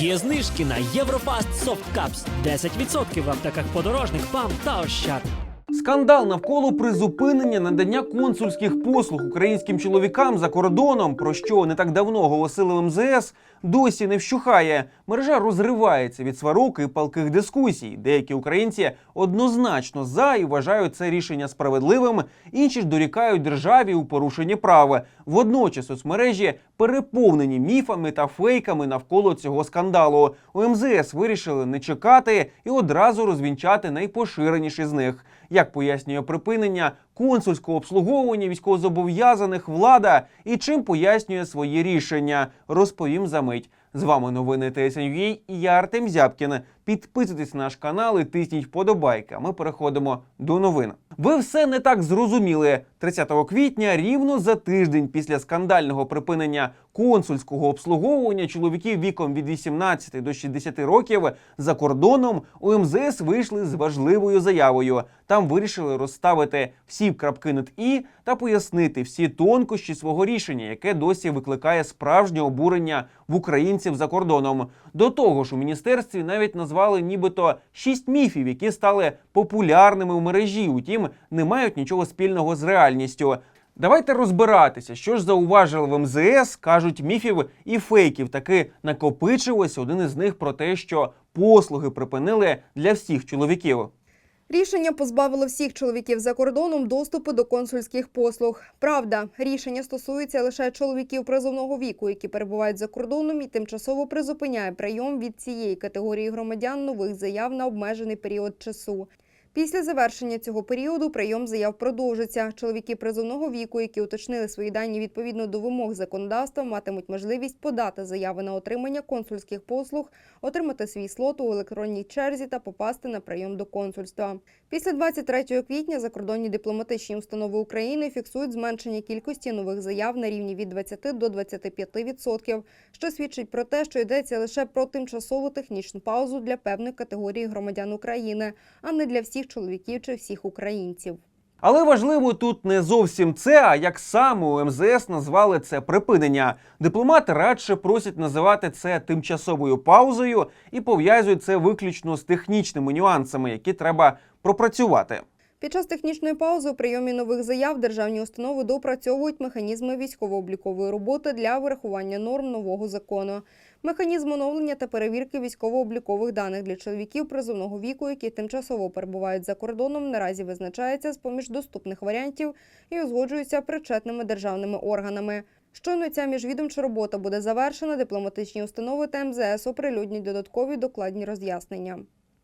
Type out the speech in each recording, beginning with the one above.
Є знижки на Єврофаст Cups 10% в аптеках подорожник, ПАМ та Ощад. Скандал навколо призупинення надання консульських послуг українським чоловікам за кордоном, про що не так давно оголосили в МЗС, досі не вщухає. Мережа розривається від сварок і палких дискусій. Деякі українці однозначно за і вважають це рішення справедливим. Інші ж дорікають державі у порушенні прав. Водночас соцмережі переповнені міфами та фейками навколо цього скандалу. У МЗС вирішили не чекати і одразу розвінчати найпоширеніші з них. Як пояснює припинення консульського обслуговування військовозобов'язаних влада і чим пояснює свої рішення, розповім за мить. З вами новини ТСНЮА і я Артем Зябкін. Підписуйтесь на наш канал і тисніть вподобайки. А Ми переходимо до новин. Ви все не так зрозуміли. 30 квітня, рівно за тиждень після скандального припинення консульського обслуговування чоловіків віком від 18 до 60 років за кордоном у МЗС вийшли з важливою заявою. Там вирішили розставити всі крапки над і та пояснити всі тонкощі свого рішення, яке досі викликає справжнє обурення в українців за кордоном. До того ж, у міністерстві навіть назвали нібито шість міфів, які стали популярними в мережі. Утім, не мають нічого спільного з реальністю. Давайте розбиратися, що ж зауважили в МЗС, кажуть міфів і фейків. Таки накопичилось один із них про те, що послуги припинили для всіх чоловіків. Рішення позбавило всіх чоловіків за кордоном доступу до консульських послуг. Правда, рішення стосується лише чоловіків призовного віку, які перебувають за кордоном, і тимчасово призупиняє прийом від цієї категорії громадян нових заяв на обмежений період часу. Після завершення цього періоду прийом заяв продовжиться. Чоловіки призовного віку, які уточнили свої дані відповідно до вимог законодавства, матимуть можливість подати заяви на отримання консульських послуг, отримати свій слот у електронній черзі та попасти на прийом до консульства. Після 23 квітня закордонні дипломатичні установи України фіксують зменшення кількості нових заяв на рівні від 20 до 25%, що свідчить про те, що йдеться лише про тимчасову технічну паузу для певної категорії громадян України, а не для всіх чоловіків чи всіх українців. Але важливо тут не зовсім це, а як саме у МЗС назвали це припинення. Дипломати радше просять називати це тимчасовою паузою і пов'язують це виключно з технічними нюансами, які треба пропрацювати. Під час технічної паузи у прийомі нових заяв державні установи допрацьовують механізми військово-облікової роботи для вирахування норм нового закону. Механізм оновлення та перевірки військово-облікових даних для чоловіків призовного віку, які тимчасово перебувають за кордоном, наразі визначається з поміж доступних варіантів і узгоджується причетними державними органами. Щойно ця міжвідомча робота буде завершена, дипломатичні установи та МЗС оприлюднять додаткові докладні роз'яснення.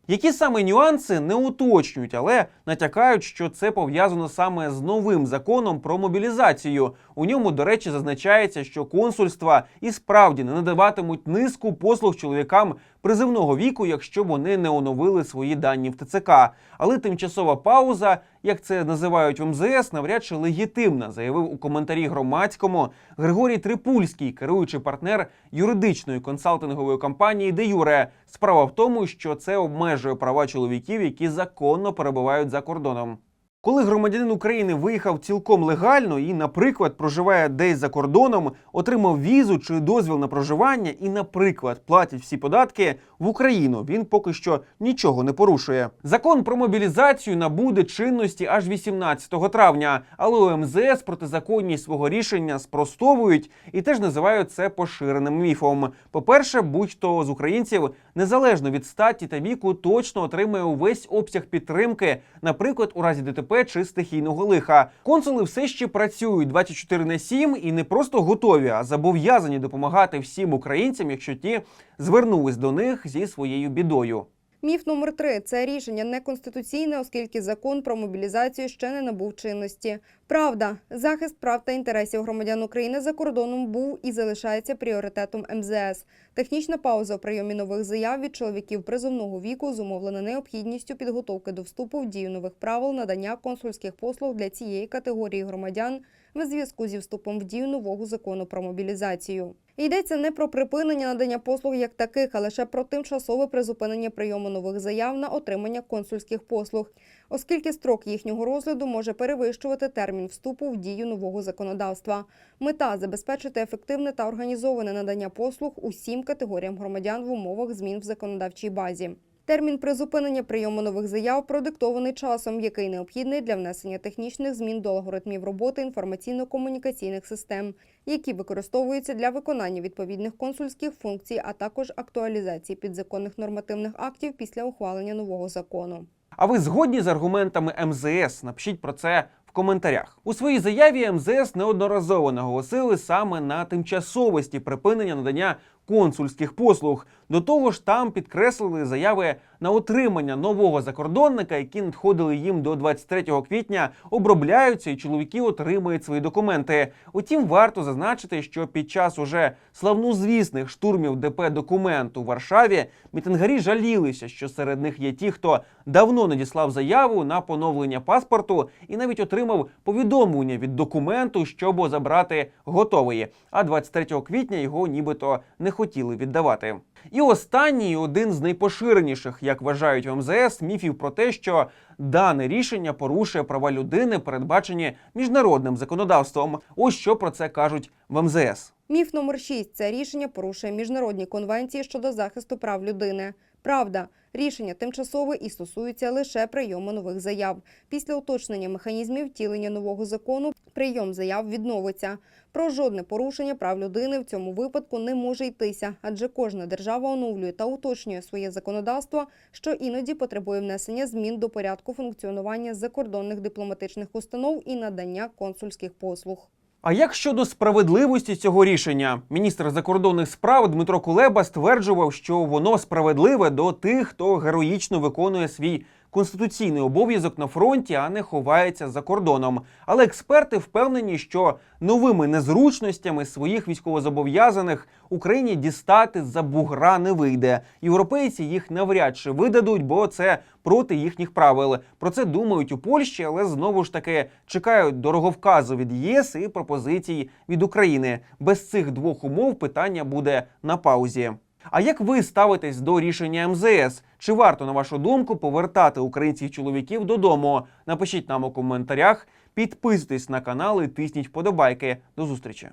Які саме нюанси не уточнюють, але натякають, що це пов'язано саме з новим законом про мобілізацію. У ньому, до речі, зазначається, що консульства і справді не надаватимуть низку послуг чоловікам призивного віку, якщо вони не оновили свої дані в ТЦК. Але тимчасова пауза, як це називають в МЗС, навряд чи легітимна, заявив у коментарі громадському Григорій Трипульський, керуючий партнер юридичної консалтингової компанії Де Юре. Справа в тому, що це обмежує права чоловіків, які законно перебувають за кордоном. Коли громадянин України виїхав цілком легально і, наприклад, проживає десь за кордоном, отримав візу чи дозвіл на проживання і, наприклад, платить всі податки в Україну, він поки що нічого не порушує. Закон про мобілізацію набуде чинності аж 18 травня, але у МЗС протизаконність свого рішення спростовують і теж називають це поширеним міфом. По-перше, будь-хто з українців, незалежно від статі та віку, точно отримує увесь обсяг підтримки, наприклад, у разі ДТП чи стихійного лиха. Консули все ще працюють 24 на 7 і не просто готові, а зобов'язані допомагати всім українцям, якщо ті звернулись до них зі своєю бідою. Міф номер три це рішення неконституційне, оскільки закон про мобілізацію ще не набув чинності. Правда, захист прав та інтересів громадян України за кордоном був і залишається пріоритетом МЗС. Технічна пауза у прийомі нових заяв від чоловіків призовного віку зумовлена необхідністю підготовки до вступу в дію нових правил надання консульських послуг для цієї категорії громадян в зв'язку зі вступом в дію нового закону про мобілізацію. Йдеться не про припинення надання послуг як таких, а лише про тимчасове призупинення прийому нових заяв на отримання консульських послуг, оскільки строк їхнього розгляду може перевищувати термін вступу в дію нового законодавства. Мета забезпечити ефективне та організоване надання послуг усім категоріям громадян в умовах змін в законодавчій базі. Термін призупинення прийому нових заяв продиктований часом, який необхідний для внесення технічних змін до алгоритмів роботи інформаційно-комунікаційних систем, які використовуються для виконання відповідних консульських функцій, а також актуалізації підзаконних нормативних актів після ухвалення нового закону. А ви згодні з аргументами МЗС? Напишіть про це в коментарях. У своїй заяві МЗС неодноразово наголосили саме на тимчасовості припинення надання консульських послуг. До того ж, там підкреслили заяви на отримання нового закордонника, які надходили їм до 23 квітня, обробляються, і чоловіки отримують свої документи. Утім, варто зазначити, що під час уже славнозвісних штурмів ДП документу у Варшаві мітингарі жалілися, що серед них є ті, хто давно надіслав заяву на поновлення паспорту і навіть отримав повідомлення від документу, щоб забрати готовий. А 23 квітня його нібито не хотіли віддавати. І останній один з найпоширеніших, як вважають в МЗС, міфів про те, що дане рішення порушує права людини, передбачені міжнародним законодавством. Ось що про це кажуть в МЗС. Міф номер 6 – це рішення порушує міжнародні конвенції щодо захисту прав людини. Правда, рішення тимчасове і стосується лише прийому нових заяв. Після уточнення механізмів втілення нового закону прийом заяв відновиться. Про жодне порушення прав людини в цьому випадку не може йтися, адже кожна держава оновлює та уточнює своє законодавство, що іноді потребує внесення змін до порядку функціонування закордонних дипломатичних установ і надання консульських послуг. А як щодо справедливості цього рішення, міністр закордонних справ Дмитро Кулеба стверджував, що воно справедливе до тих, хто героїчно виконує свій конституційний обов'язок на фронті, а не ховається за кордоном. Але експерти впевнені, що новими незручностями своїх військовозобов'язаних Україні дістати за бугра не вийде. Європейці їх навряд чи видадуть, бо це проти їхніх правил. Про це думають у Польщі, але знову ж таки чекають дороговказу від ЄС і пропозицій від України. Без цих двох умов питання буде на паузі. А як ви ставитесь до рішення МЗС? Чи варто, на вашу думку, повертати українських чоловіків додому? Напишіть нам у коментарях, підписуйтесь на канал і тисніть вподобайки. До зустрічі!